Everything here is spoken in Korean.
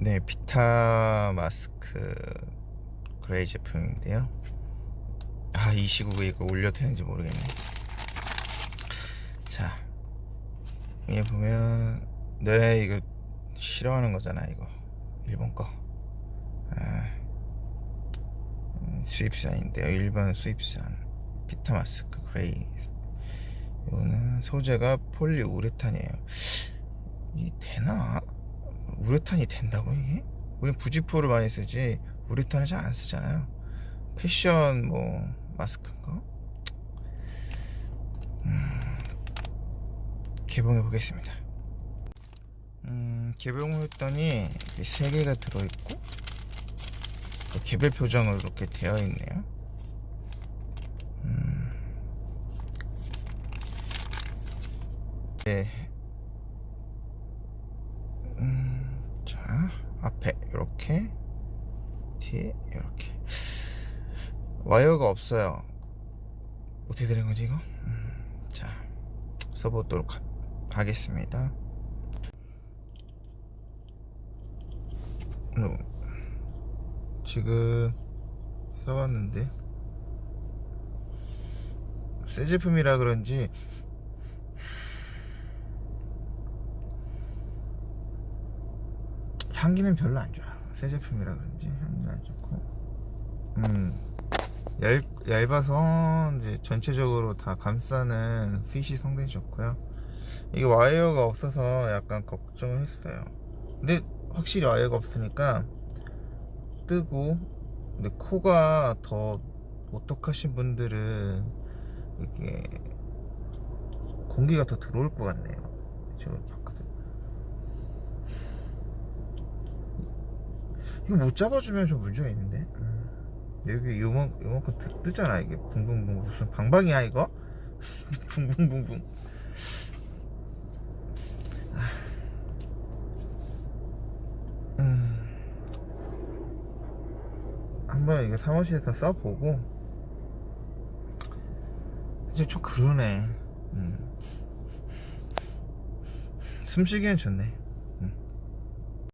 네, 비타 마스크 그레이 제품인데요. 아, 이 시국에 이거 올려도 되는지 모르겠네. 자, 이게 보면, 네, 이거 싫어하는 거잖아, 이거. 일본 거. 아, 음, 수입산인데요. 일본 수입산. 비타 마스크 그레이. 이거는 소재가 폴리우레탄이에요. 이 되나? 우레탄이 된다고 이게? 우리 부지포를 많이 쓰지 우레탄을 잘 안 쓰잖아요. 패션 뭐 마스크인가? 음, 개봉해 보겠습니다. 음, 개봉을 했더니 세 개가 들어 있고 그 개별 표정으로 이렇게 되어 있네요. 음, 네. 음, 자 앞에 이렇게 뒤에 이렇게 와이어가 없어요. 어떻게 되는 거지 이거? 음, 자 써보도록 하, 하겠습니다. 음, 지금 써봤는데 새 제품이라 그런지 향기는 별로 안 좋아. 새 제품이라 그런지 향기는 안 좋고. 음, 얇, 얇아서 이제 전체적으로 다 감싸는 핏이 상당히 좋고요. 이게 와이어가 없어서 약간 걱정을 했어요. 근데 확실히 와이어가 없으니까 뜨고, 근데 코가 더 오똑하신 분들은 이렇게 공기가 더 들어올 것 같네요. 지금 봤거 이거 못 잡아주면 좀 문제가 있는데. 음. 여기 요만 요만큼 뜨, 뜨잖아 이게 붕붕붕 무슨 방방이야 이거? 붕붕붕붕. 아. 음. 한번 이거 사무실에서 써보고 이제 좀 그러네. 음. 숨쉬기엔 좋네.